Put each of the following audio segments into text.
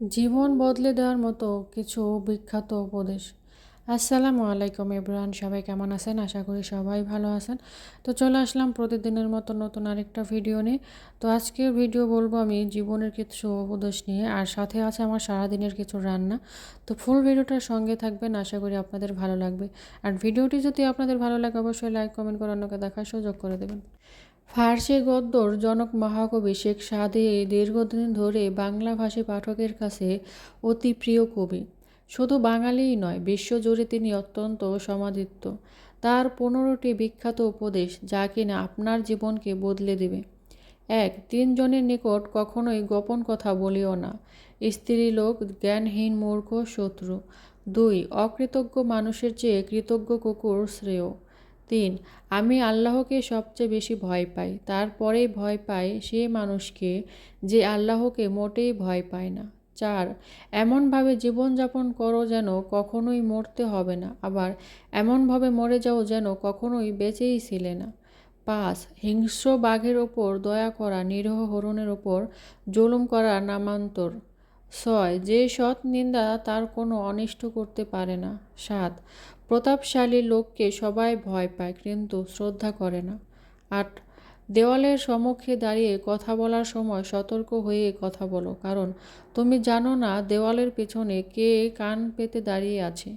জীবন বদলে দেওয়ার মতো কিছু বিখ্যাত উপদেশ। আসসালামু আলাইকুম ইব্রান, সবাই কেমন আছেন? আশা করি সবাই ভালো আছেন। তো চলে আসলাম প্রতিদিনের মতো নতুন আরেকটা ভিডিও নিয়ে। তো আজকের ভিডিও বলব আমি জীবনের কিছু উপদেশ নিয়ে, আর সাথে আছে আমার সারাদিনের কিছু রান্না। তো ফুল ভিডিওটার সঙ্গে থাকবেন, আশা করি আপনাদের ভালো লাগবে। আর ভিডিওটি যদি আপনাদের ভালো লাগে, অবশ্যই লাইক কমেন্ট করে অন্যকে দেখার সুযোগ করে দেবেন। ফার্সি গদ্যর জনক মহাকবি শেখ সাদে দীর্ঘদিন ধরে বাংলাভাষী পাঠকের কাছে অতি প্রিয় কবি। শুধু বাঙালিই নয়, বিশ্বজুড়ে তিনি অত্যন্ত সমাদিত্য তার পনেরোটি বিখ্যাত উপদেশ যা কিনা আপনার জীবনকে বদলে দেবে। এক, তিনজনের নিকট কখনোই গোপন কথা বলিও না। স্ত্রী লোক জ্ঞানহীন মূর্খ, শত্রু। দুই, অকৃতজ্ঞ মানুষের চেয়ে কৃতজ্ঞ কুকুর শ্রেয়। তিন, আমি আল্লাহকে সবচেয়ে বেশি ভয় পাই তারপরে ভয় পাই সে মানুষকে যে আল্লাহকে মোটেই ভয় পায় না। চার, এমনভাবে জীবনযাপন করো যেন কখনোই মরতে হবে না, আবার এমনভাবে মরে যাও যেন কখনোই বেঁচেই ছিলে না। পাঁচ, হিংস্র বাঘের ওপর দয়া করা, নিরীহ হরণের ওপর জুলুম করা নামান্তর। ছয়, যে সৎ নিন্দা তার কোনো অনিষ্ট করতে পারে না। সাত, প্রতাপশালী লোককে সবাই ভয় পায় কিন্তু শ্রদ্ধা করে না। আট, দেওয়ালের সম্মুখে দাঁড়িয়ে কথা বলার সময় সতর্ক হয়ে কথা বলো, কারণ তুমি জানো না দেওয়ালের পেছনে কে কান পেতে দাঁড়িয়ে আছে।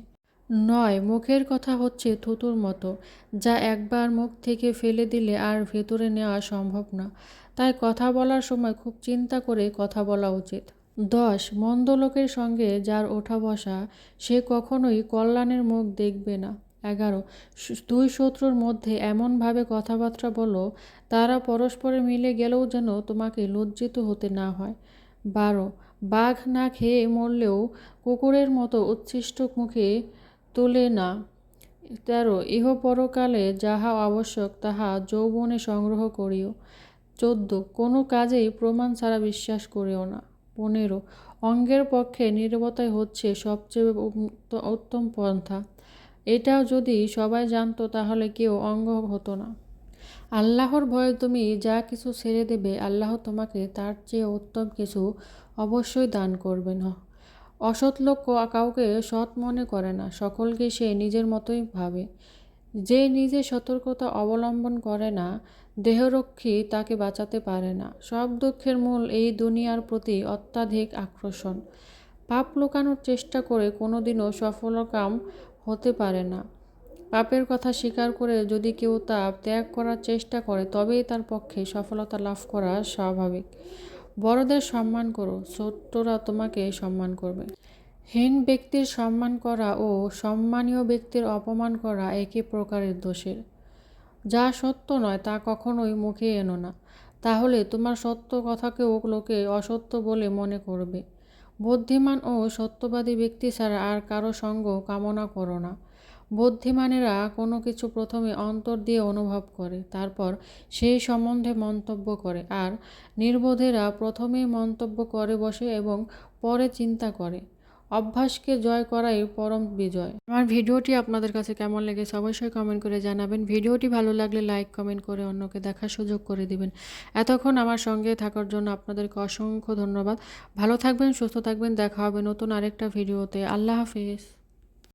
নয়, মুখের কথা হচ্ছে থুতুর মতো, যা একবার মুখ থেকে ফেলে দিলে আর ভেতরে নেওয়া সম্ভব না। তাই কথা বলার সময় খুব চিন্তা করে কথা বলা উচিত। দশ, মন্দ লোকের সঙ্গে যার ওঠা বসা, সে কখনোই কল্যাণের মুখ দেখবে না। এগারো দুই শত্রুর মধ্যে এমনভাবে কথাবার্তা বলো, তারা পরস্পরে মিলে গেলেও যেন তোমাকে লজ্জিত হতে না হয়। বারো, বাঘ না খেয়ে মরলেও কুকুরের মতো উচ্ছিষ্ট মুখে তোলে না। তেরো ইহ পরকালে যাহা আবশ্যক, তাহা যৌবনে সংগ্রহ করিও। চোদ্দ, কোনো কাজেই প্রমাণ ছাড়া বিশ্বাস করিও না। পনেরো। অঙ্গের পক্ষে নিরবতাই হচ্ছে সবচেয়ে উত্তম পন্থা। এটা যদি সবাই জানতো, তাহলে কেউ অঙ্গ হতো না। আল্লাহর ভয়ে তুমি যা কিছু ছেড়ে দেবে, আল্লাহ তোমাকে তার চেয়ে উত্তম কিছু অবশ্যই দান করবেন। অসৎ লোক কাউকে সৎ মনে করে না। সকলকে সে নিজের মতোই ভাবে। যে নিজে সতর্কতা অবলম্বন করে না, দেহরক্ষী তাকে বাঁচাতে পারে না। সব দুঃখের মূল এই দুনিয়ার প্রতি অত্যাধিক আকর্ষণ। পাপ লুকানোর চেষ্টা করে কোনোদিনও সফলকাম হতে পারে না। পাপের কথা স্বীকার করে যদি কেউ তা ত্যাগ করার চেষ্টা করে, তবেই তার পক্ষে সফলতা লাভ করা স্বাভাবিক। বড়দের সম্মান করো ছোট্টরা তোমাকে সম্মান করবে। হীন ব্যক্তির সম্মান করা ও সম্মানীয় ব্যক্তির অপমান করা একই প্রকারের দোষের। যা সত্য নয়, তা কখনোই মুখে এনো না। তাহলে তোমার সত্য কথাকেও লোকে অসত্য বলে মনে করবে। বুদ্ধিমান ও সত্যবাদী ব্যক্তি ছাড়া আর কারও সঙ্গ কামনা করো না। বুদ্ধিমানেরা কোনো কিছু প্রথমে অন্তর দিয়ে অনুভব করে, তারপর সেই সম্বন্ধে মন্তব্য করে, আর নির্বোধেরা প্রথমেই মন্তব্য করে বসে এবং পরে চিন্তা করে। অভ্যাসকে জয় করাই পরম বিজয়। আমার ভিডিওটি আপনাদের কাছে কেমন লেগেছে অবশ্যই কমেন্ট করে জানাবেন। ভিডিওটি ভালো লাগলে লাইক কমেন্ট করে অন্যকে দেখার সুযোগ করে দিবেন। এতক্ষণ আমার সঙ্গে থাকার জন্য আপনাদেরকে অসংখ্য ধন্যবাদ। ভালো থাকবেন, সুস্থ থাকবেন। দেখা হবে নতুন আরেকটা ভিডিওতে। আল্লাহ হাফিজ।